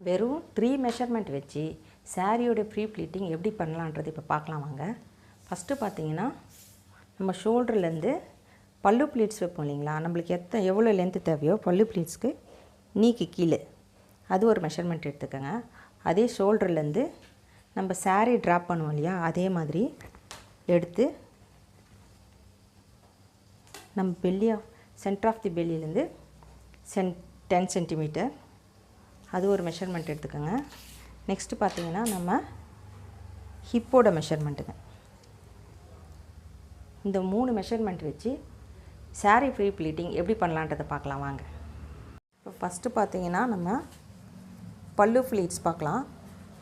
வெறும் three measurement வச்சு சாரியோடைய pre pleating எப்படி பண்ணலான்றது இப்போ பார்க்கலாம் வாங்க. ஃபஸ்ட்டு பார்த்தீங்கன்னா நம்ம ஷோல்டர்லேருந்து பல்லு ப்ளீட்ஸ் வைப்போம் இல்லைங்களா? நம்மளுக்கு எத்த எவ்வளோ லென்த்து தேவையோ பல்லு ப்ளீட்ஸ்க்கு நீக்கு கீழே. அது ஒரு மெஷர்மெண்ட் எடுத்துக்கோங்க. அதே ஷோல்டர்லேருந்து நம்ம சாரீ ட்ராப் பண்ணுவோம் இல்லையா? அதே மாதிரி எடுத்து நம்ம பெல்லியா சென்டர் ஆஃப் தி பெல்லியிலேருந்து சென் டென் சென்டிமீட்டர் அது ஒரு மெஷர்மெண்ட் எடுத்துக்கோங்க. நெக்ஸ்ட்டு பார்த்தீங்கன்னா நம்ம ஹிப்போட மெஷர்மெண்ட்டுங்க இந்த மூணு மெஷர்மெண்ட் வச்சு சாரீ ஃப்ரீ ப்ளீட்டிங் எப்படி பண்ணலான்றதை பார்க்கலாம் வாங்க. இப்போ ஃபஸ்ட்டு பார்த்தீங்கன்னா நம்ம பல்லு ஃப்ளீட்ஸ் பார்க்கலாம்.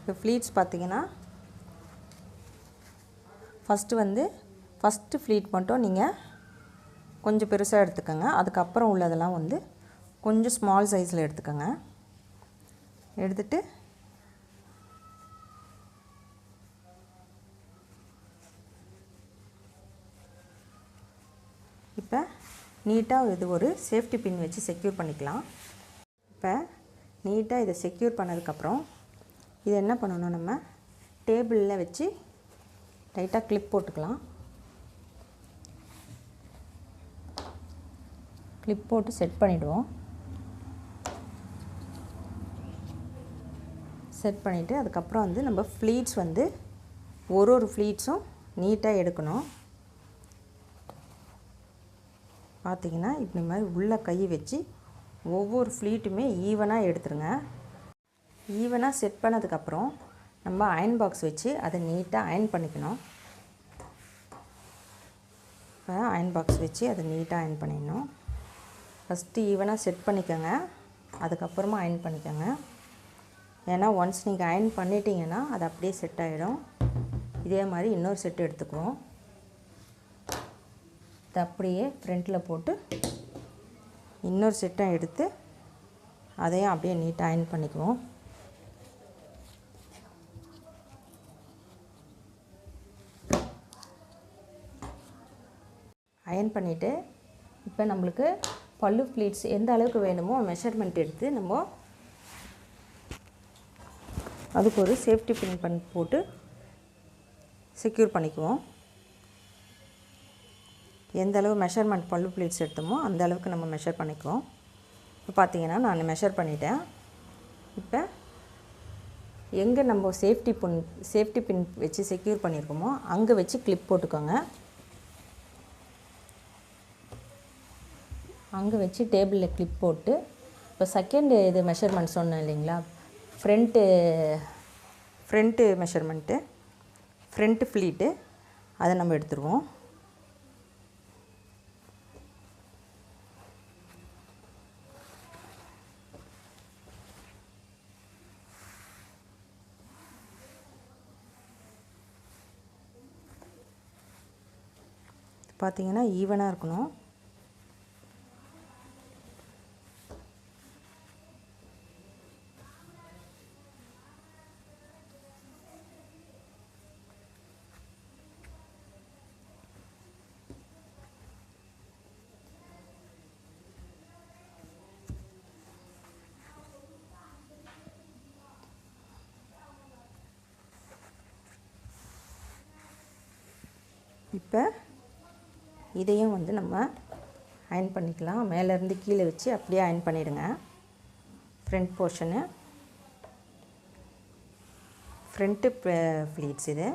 இப்போ ஃப்ளீட்ஸ் பார்த்தீங்கன்னா ஃபஸ்ட்டு வந்து ஃபஸ்ட்டு ஃப்ளீட் மட்டும் நீங்கள் கொஞ்சம் பெருசாக எடுத்துக்கோங்க. அதுக்கப்புறம் உள்ளதெல்லாம் வந்து கொஞ்சம் ஸ்மால் சைஸில் எடுத்துக்கோங்க. எடுத்துட்டு இப்போ நீட்டாக இது ஒரு சேஃப்டி பின் வச்சு செக்யூர் பண்ணிக்கலாம். இப்போ நீட்டாக இதை செக்யூர் பண்ணதுக்கப்புறம் இதை என்ன பண்ணணும் நம்ம டேபிளில் வச்சு டைட்டாக கிளிப் போட்டுக்கலாம். கிளிப் போட்டு செட் பண்ணிவிடுவோம் செட் பண்ணிவிட்டு அதுக்கப்புறம் வந்து நம்ம ஃப்ளீட்ஸ் வந்து ஒரு ஒரு ஃப்ளீட்ஸும் நீட்டாக எடுக்கணும். பார்த்திங்கன்னா இப்படி மாதிரி உள்ள கை வச்சு ஒவ்வொரு ஃப்ளீட்டுமே ஈவனாக எடுத்துருங்க. ஈவனாக செட் பண்ணதுக்கப்புறம் நம்ம அயன் பாக்ஸ் வச்சு அதை நீட்டாக அயன் பண்ணிக்கணும். இப்போ அயன் பாக்ஸ் வச்சு அதை நீட்டாக அயன் பண்ணிடணும். ஃபஸ்ட்டு ஈவனாக செட் பண்ணிக்கோங்க. அதுக்கப்புறமா அயன் பண்ணிக்கோங்க. ஏன்னா ஒன்ஸ் நீங்கள் அயன் பண்ணிட்டீங்கன்னா அது அப்படியே செட் ஆகிடும் இதே மாதிரி இன்னொரு செட் எடுத்துக்குவோம். இது அப்படியே ஃப்ரண்ட்டில் போட்டு இன்னொரு செட்டை எடுத்து அதையும் அப்படியே நீட்டாக அயன் பண்ணிக்குவோம். அயன் பண்ணிவிட்டு இப்போ நம்மளுக்கு பல்லு ப்ளீட்ஸ் எந்த அளவுக்கு வேணுமோ மெஷர்மெண்ட் எடுத்து நம்ம அதுக்கு ஒரு சேஃப்டி பின் பண் போட்டு செக்யூர் பண்ணிக்குவோம். எந்த அளவு மெஷர்மெண்ட் பல்லு ப்ளீட்ஸ் எடுத்தோமோ அந்த அளவுக்கு நம்ம மெஷர் பண்ணிக்குவோம். இப்போ பார்த்தீங்கன்னா நான் மெஷர் பண்ணிட்டேன். இப்போ எங்கே நம்ம சேஃப்டி பின் சேஃப்டி பின் வச்சு செக்யூர் பண்ணியிருக்கோமோ அங்கே வச்சு கிளிப் போட்டுக்கோங்க. அங்கே வச்சு டேபிளில் கிளிப் போட்டு இப்போ செகண்ட் இது மெஷர்மெண்ட் சொன்னேன் இல்லைங்களா? Front front measurement front pleat அதை நம்ம எடுத்துருவோம். பார்த்தீங்கன்னா ஈவனாக இருக்கணும். இப்போ இதையும் வந்து நம்ம அயன் பண்ணிக்கலாம். மேலேருந்து கீழே வச்சு அப்படியே அயன் பண்ணிவிடுங்க ஃப்ரண்ட் போர்ஷனு ஃப்ரண்ட்டு ஃப்ளீட்ஸ் இது.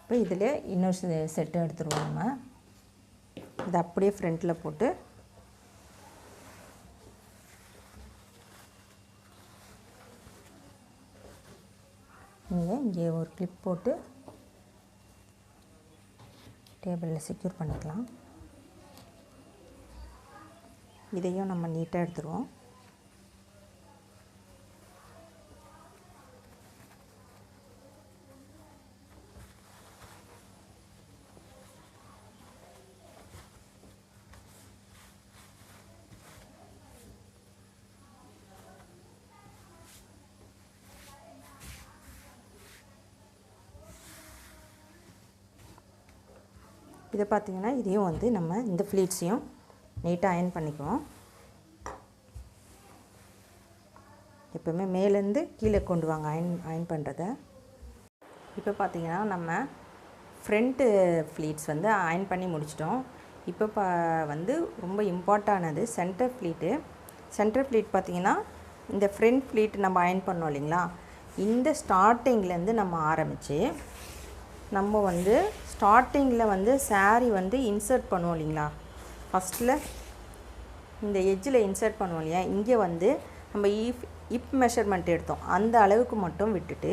இப்போ இதில் இன்னொரு செட்டு எடுத்துருவோம் நம்ம. இதை அப்படியே ஃப்ரண்ட்டில் போட்டு இங்கே ஒரு கிளிப் போட்டு டேபிளில் செக்யூர் பண்ணிக்கலாம். இதையும் நம்ம நீட்டாக எடுத்துருவோம். இதை பார்த்திங்கன்னா இதையும் வந்து நம்ம இந்த ஃப்ளீட்ஸையும் நீட்டாக அயன் பண்ணிக்குவோம். எப்போவுமே மேலேருந்து கீழே கொண்டு வாங்க அயன் அயன் பண்ணுறத இப்போ பார்த்தீங்கன்னா நம்ம ஃப்ரண்ட்டு ஃப்ளீட்ஸ் வந்து அயன் பண்ணி முடிச்சிட்டோம். இப்போ பா வந்து ரொம்ப இம்பார்ட்டானது சென்டர் ஃப்ளீட்டு சென்டர் ஃப்ளீட் பார்த்திங்கன்னா இந்த ஃப்ரண்ட் ஃப்ளீட் நம்ம அயன் பண்ணோம் இல்லைங்களா? இந்த ஸ்டார்டிங்லேருந்து நம்ம ஆரம்பித்து நம்ம வந்து ஸ்டார்டிங்கில் வந்து saree வந்து இன்சர்ட் பண்ணுவோம் இல்லைங்களா? ஃபஸ்ட்டில் இந்த எஜ்ஜில் இன்சர்ட் பண்ணுவோம் இல்லையா? இங்கே வந்து நம்ம இப் இப் மெஷர்மெண்ட் எடுத்தோம். அந்த அளவுக்கு மட்டும் விட்டுட்டு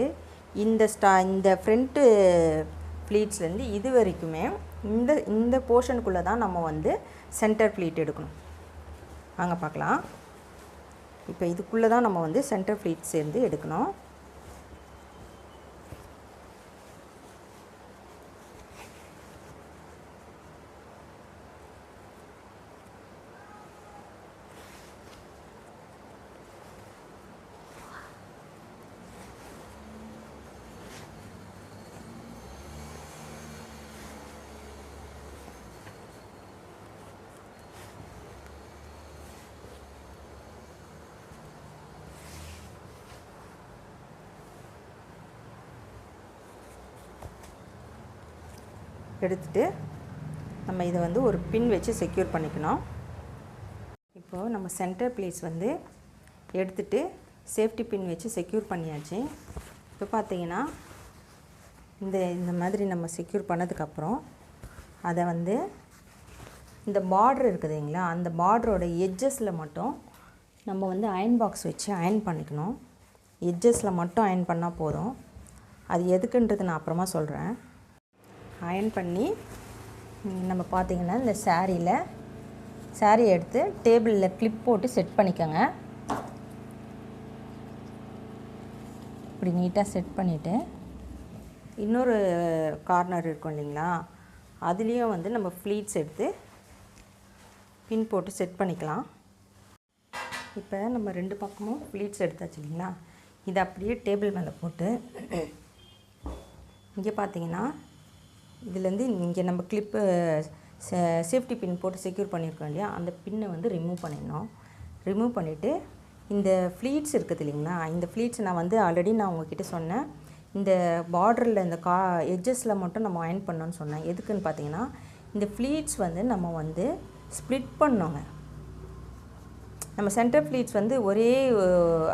இந்த ஸ்டா இந்த ஃப்ரண்ட்டு ப்ளீட்ஸ்லேருந்து இது வரைக்குமே இந்த இந்த போர்ஷனுக்குள்ளே தான் நம்ம வந்து சென்டர் ப்ளீட் எடுக்கணும். வாங்க பார்க்கலாம். இப்போ இதுக்குள்ளே தான் நம்ம வந்து சென்டர் ப்ளீட் சேர்ந்து எடுக்கணும். எடுத்துட்டு நம்ம இதை வந்து ஒரு பின் வச்சு செக்யூர் பண்ணிக்கணும். இப்போது நம்ம சென்டர் பிளேஸ் வந்து எடுத்துட்டு சேஃப்டி பின் வச்சு செக்யூர் பண்ணியாச்சு. இப்போ பார்த்தீங்கன்னா இந்த இந்த மாதிரி நம்ம செக்யூர் பண்ணதுக்கப்புறம் அதை வந்து இந்த பார்டர் இருக்குதுங்களா அந்த பார்டரோட எட்ஜஸில் மட்டும் நம்ம வந்து அயன் பாக்ஸ் வச்சு அயன் பண்ணிக்கணும். எட்ஜஸில் மட்டும் அயன் பண்ணால் போதும். அது எதுக்குன்றது நான் அப்புறமா சொல்கிறேன் அயன் பண்ணி நம்ம பார்த்திங்கன்னா இந்த சாரியில் சாரியை எடுத்து டேபிளில் கிளிப் போட்டு செட் பண்ணிக்கோங்க. இப்படி நீட்டாக செட் பண்ணிவிட்டு இன்னொரு கார்னர் இருக்கும் இல்லைங்களா அதுலேயும் வந்து நம்ம ஃப்ளீட்ஸ் எடுத்து பின் போட்டு செட் பண்ணிக்கலாம். இப்போ நம்ம ரெண்டு பக்கமும் ஃப்ளீட்ஸ் எடுத்தாச்சு இல்லைங்களா இதை அப்படியே டேபிள் மேலே போட்டு இங்கே பார்த்தீங்கன்னா இதுலேருந்து இங்கே நம்ம கிளிப்பு சேஃப்டி பின் போட்டு செக்யூர் பண்ணியிருக்கோம் இல்லையா? அந்த பின்னை வந்து ரிமூவ் பண்ணிடணும். ரிமூவ் பண்ணிவிட்டு இந்த ஃப்ளீட்ஸ் இருக்குது இல்லைங்களா இந்த ஃப்ளீட்ஸ் நான் வந்து ஆல்ரெடி நான் உங்ககிட்ட சொன்னேன். இந்த பார்டரில் இந்த கா எட்ஜஸில் மட்டும் நம்ம அயன் பண்ணோன்னு சொன்னேன். எதுக்குன்னு பார்த்தீங்கன்னா இந்த ஃப்ளீட்ஸ் வந்து நம்ம வந்து ஸ்ப்ளிட் பண்ணோங்க. நம்ம சென்டர் ஃப்ளீட்ஸ் வந்து ஒரே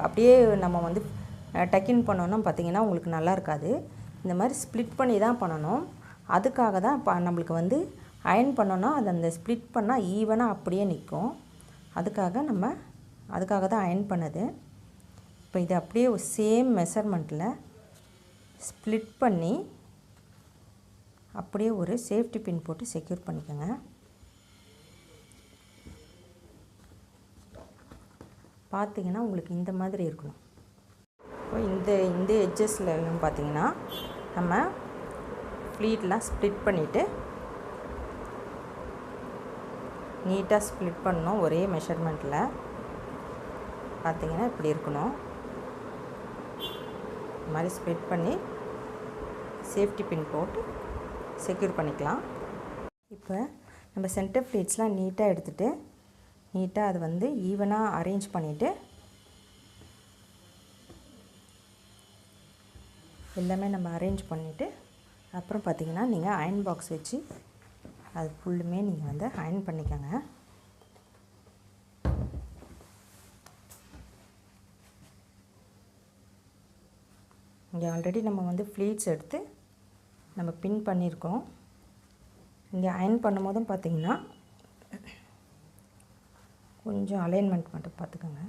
அப்படியே நம்ம வந்து டக்கின் பண்ணோன்னா பார்த்தீங்கன்னா உங்களுக்கு நல்லா இருக்காது. இந்த மாதிரி ஸ்ப்ளிட் பண்ணி தான் பண்ணணும். அதுக்காக தான் இப்போ நம்மளுக்கு வந்து அயன் பண்ணோன்னா அது அந்த ஸ்ப்ளிட் பண்ணால் ஈவனாக அப்படியே நிற்கும் அதுக்காக நம்ம அதுக்காக தான் அயன் பண்ணது. இப்போ இது அப்படியே சேம் மெஷர்மெண்ட்டில் ஸ்ப்ளிட் பண்ணி அப்படியே ஒரு சேஃப்டி பின் போட்டு செக்யூர் பண்ணிக்கோங்க. பார்த்தீங்கன்னா உங்களுக்கு இந்த மாதிரி இருக்கணும். இப்போ இந்த இந்த எட்ஜஸில் பார்த்தீங்கன்னா நம்ம ஃப்ளீட்லாம் ஸ்ப்ளிட் பண்ணிவிட்டு நீட்டாக ஸ்ப்ளிட் பண்ணணும் ஒரே மெஷர்மெண்ட்டில் பார்த்தீங்கன்னா இப்படி இருக்கணும். இது மாதிரி ஸ்ப்ளிட் பண்ணி சேஃப்டி பின் போட்டு செக்யூர் பண்ணிக்கலாம். இப்போ நம்ம சென்டர் ஃப்ளீட்ஸ்லாம் நீட்டாக எடுத்துகிட்டு நீட்டாக அது வந்து ஈவனாக அரேஞ்ச் பண்ணிவிட்டு எல்லாமே நம்ம அரேஞ்ச் பண்ணிவிட்டு அப்புறம் பார்த்தீங்கன்னா நீங்கள் அயன் பாக்ஸ் வச்சு அது ஃபுல்லுமே நீங்கள் வந்து அயன் பண்ணிக்கோங்க. இங்கே ஆல்ரெடி நம்ம வந்து ஃப்ளீட்ஸ் எடுத்து நம்ம பின் பண்ணியிருக்கோம். இங்கே அயன் பண்ணும்போதும் பார்த்தீங்கன்னா கொஞ்சம் அலைன்மெண்ட் மட்டும் பார்த்துக்கோங்க.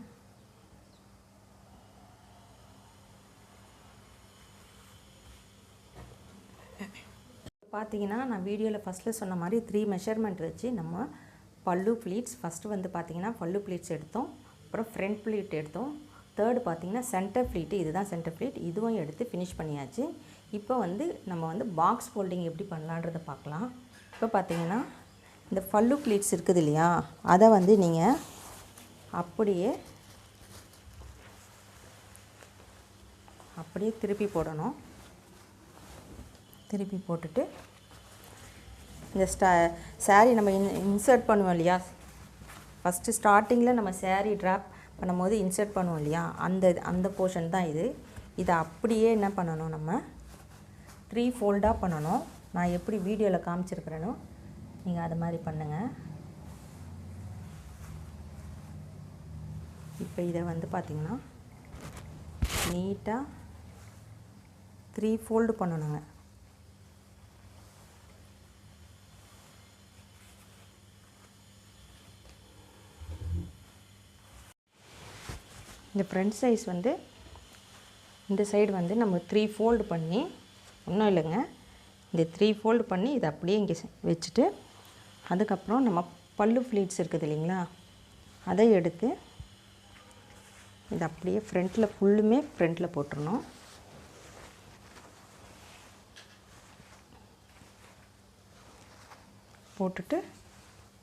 பார்த்தீங்கன்னா நான் வீடியோவில் ஃபஸ்ட்டில் சொன்ன மாதிரி த்ரீ மெஷர்மெண்ட் வச்சு நம்ம பல்லு ப்ளீட்ஸ் ஃபஸ்ட்டு வந்து பார்த்தீங்கன்னா பல்லு ப்ளீட்ஸ் எடுத்தோம். அப்புறம் ஃப்ரண்ட் ப்ளீட் எடுத்தோம். தேர்டு பார்த்தீங்கன்னா சென்டர் ஃப்ளீட்டு இதுதான் சென்டர் ஃப்ளீட் இதுவும் எடுத்து ஃபினிஷ் பண்ணியாச்சு. இப்போ வந்து நம்ம வந்து பாக்ஸ் ஃபோல்டிங் எப்படி பண்ணலான்றதை பார்க்கலாம் இப்போ பார்த்தீங்கன்னா இந்த ஃபல்லு ப்ளீட்ஸ் இருக்குது இல்லையா? அதை வந்து நீங்கள் அப்படியே அப்படியே திருப்பி போடணும். திருப்பி போட்டுட்டு இந்த ஸ்டா saree நம்ம இன் இன்சர்ட் பண்ணுவோம் இல்லையா? ஃபஸ்ட்டு ஸ்டார்டிங்கில் நம்ம சேரீ ட்ராப் பண்ணும்போது இன்சர்ட் பண்ணுவோம் இல்லையா? அந்த அந்த போர்ஷன் தான் இது. இதை அப்படியே என்ன பண்ணணும் நம்ம? த்ரீ ஃபோல்டாக பண்ணணும். நான் எப்படி வீடியோவில் காமிச்சிருக்கிறேனோ நீங்கள் அது மாதிரி பண்ணுங்கள் இப்போ இதை வந்து பார்த்திங்கன்னா நீட்டாக த்ரீ ஃபோல்டு பண்ணணுங்க. இந்த ஃப்ரண்ட் சைஸ் வந்து இந்த சைடு வந்து நம்ம த்ரீ ஃபோல்டு பண்ணி ஒன்றும் இல்லைங்க. இந்த த்ரீ ஃபோல்டு பண்ணி இதை அப்படியே இங்கே வச்சுட்டு அதுக்கப்புறம் நம்ம பல்லு ஃப்ளீட்ஸ் இருக்குது இல்லைங்களா? அதை எடுத்து இது அப்படியே ஃப்ரண்ட்டில் ஃபுல்லுமே ஃப்ரண்ட்டில் போட்டுடணும் போட்டுட்டு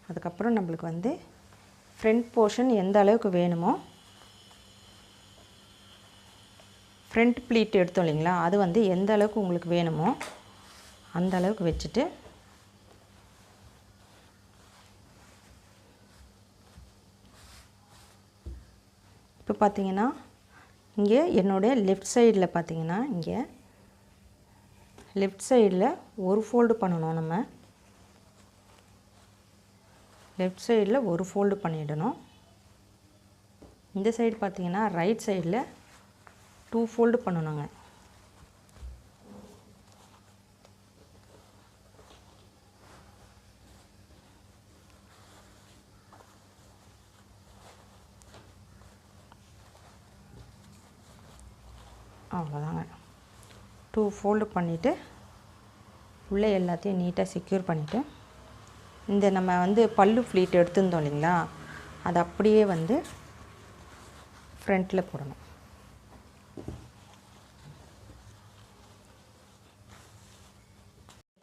அதுக்கப்புறம் நம்மளுக்கு வந்து ஃப்ரண்ட் போர்ஷன் எந்த அளவுக்கு வேணுமோ ஃப்ரண்ட் ப்ளீட் எடுத்தோம் இல்லைங்களா? அது வந்து எந்த அளவுக்கு உங்களுக்கு வேணுமோ அந்த அளவுக்கு வச்சுட்டு இப்போ பார்த்தீங்கன்னா இங்கே என்னுடைய லெஃப்ட் சைடில் பார்த்தீங்கன்னா இங்கே லெஃப்ட் சைடில் ஒரு ஃபோல்டு பண்ணணும் நம்ம. லெஃப்ட் சைடில் ஒரு ஃபோல்டு பண்ணிடணும். இந்த சைடு பார்த்தீங்கன்னா ரைட் சைடில் டூ ஃபோல்டு பண்ணணுங்க அவ்வளோதாங்க டூ ஃபோல்டு பண்ணிவிட்டு உள்ளே எல்லாத்தையும் நீட்டாக செக்யூர் பண்ணிவிட்டு இந்த நம்ம வந்து பல்லு ஃப்ளீட் எடுத்திருந்தோம் இல்லைங்களா? அது அப்படியே வந்து ஃப்ரண்ட்டில் போடணும்.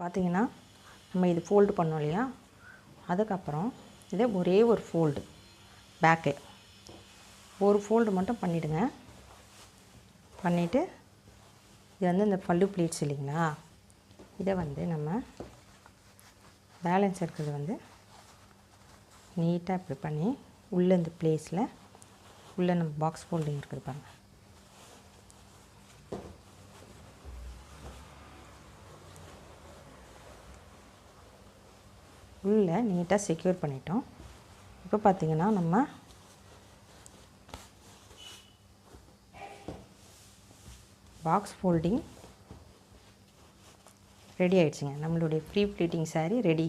பார்த்தீங்கன்னா நம்ம இது ஃபோல்டு பண்ணோம் இல்லையா? அதுக்கப்புறம் இதை ஒரே ஒரு ஃபோல்டு பேக்கு ஒரு ஃபோல்டு மட்டும் பண்ணிவிடுங்க பண்ணிவிட்டு இது வந்து இந்த பல்லு பிளேட்ஸ் இல்லைங்களா? இதை வந்து நம்ம பேலன்ஸ் இருக்கிறது வந்து நீட்டாக இப்படி பண்ணி உள்ளே இந்த பிளேஸில் உள்ளே நம்ம பாக்ஸ் ஃபோல்டிங் இருக்குது பாருங்கள் உள்ளே நீட்டாக செக்யூர் பண்ணிட்டோம். இப்போ பார்த்திங்கன்னா நம்ம பாக்ஸ் ஃபோல்டிங் ரெடி ஆகிடுச்சிங்க நம்மளுடைய ப்ரீ ப்ளீட்டிங் சாரீ ரெடி